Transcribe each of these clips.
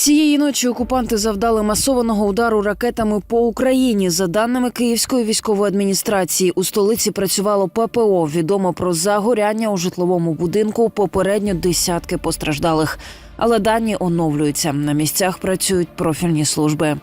Цієї ночі окупанти завдали масованого удару ракетами по Україні. За даними Київської військової адміністрації, у столиці працювало ППО. Відомо про загоряння у житловому будинку. Попередньо десятки постраждалих. Але дані оновлюються. На місцях працюють профільні служби.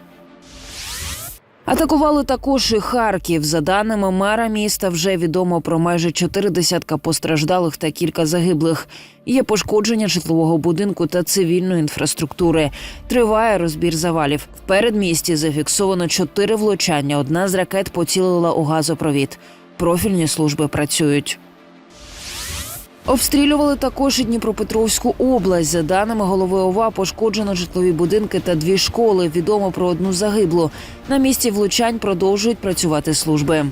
Атакували також і Харків. За даними мера міста, вже відомо про майже чотири десятка постраждалих та кілька загиблих. Є пошкодження житлового будинку та цивільної інфраструктури. Триває розбір завалів. В передмісті зафіксовано чотири влучання. Одна з ракет поцілила у газопровід. Профільні служби працюють. Обстрілювали також і Дніпропетровську область. За даними голови ОВА, пошкоджено житлові будинки та дві школи. Відомо про одну загиблу. На місці влучань продовжують працювати служби.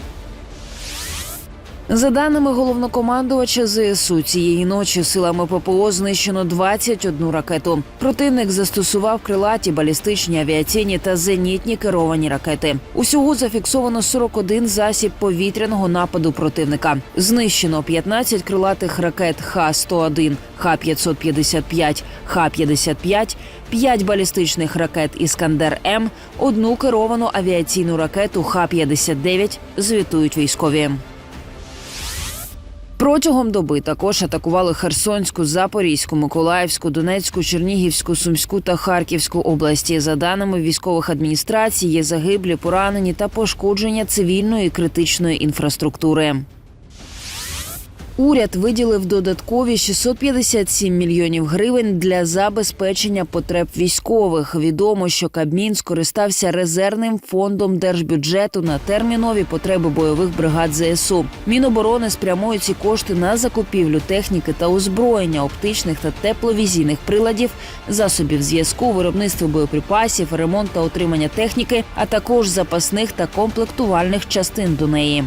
За даними головнокомандувача ЗСУ, цієї ночі силами ППО знищено 21 ракету. Противник застосував крилаті, балістичні, авіаційні та зенітні керовані ракети. Усього зафіксовано 41 засіб повітряного нападу противника. Знищено 15 крилатих ракет Х-101, Х-555, Х-55, 5 балістичних ракет Іскандер М, одну керовану авіаційну ракету Х-59, звітують військові. Протягом доби також атакували Херсонську, Запорізьку, Миколаївську, Донецьку, Чернігівську, Сумську та Харківську області. За даними військових адміністрацій, є загиблі, поранені та пошкодження цивільної і критичної інфраструктури. Уряд виділив додаткові 657 мільйонів гривень для забезпечення потреб військових. Відомо, що Кабмін скористався резервним фондом держбюджету на термінові потреби бойових бригад ЗСУ. Міноборони спрямують ці кошти на закупівлю техніки та озброєння, оптичних та тепловізійних приладів, засобів зв'язку, виробництво боєприпасів, ремонт та отримання техніки, а також запасних та комплектувальних частин до неї.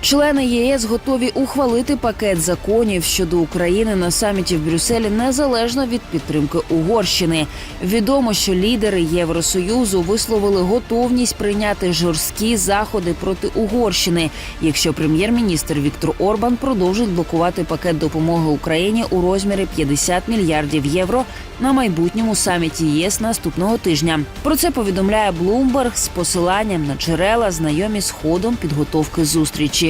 Члени ЄС готові ухвалити пакет законів щодо України на саміті в Брюсселі незалежно від підтримки Угорщини. Відомо, що лідери Євросоюзу висловили готовність прийняти жорсткі заходи проти Угорщини, якщо прем'єр-міністр Віктор Орбан продовжить блокувати пакет допомоги Україні у розмірі 50 мільярдів євро на майбутньому саміті ЄС наступного тижня. Про це повідомляє Bloomberg з посиланням на джерела, знайомі з ходом підготовки зустрічі.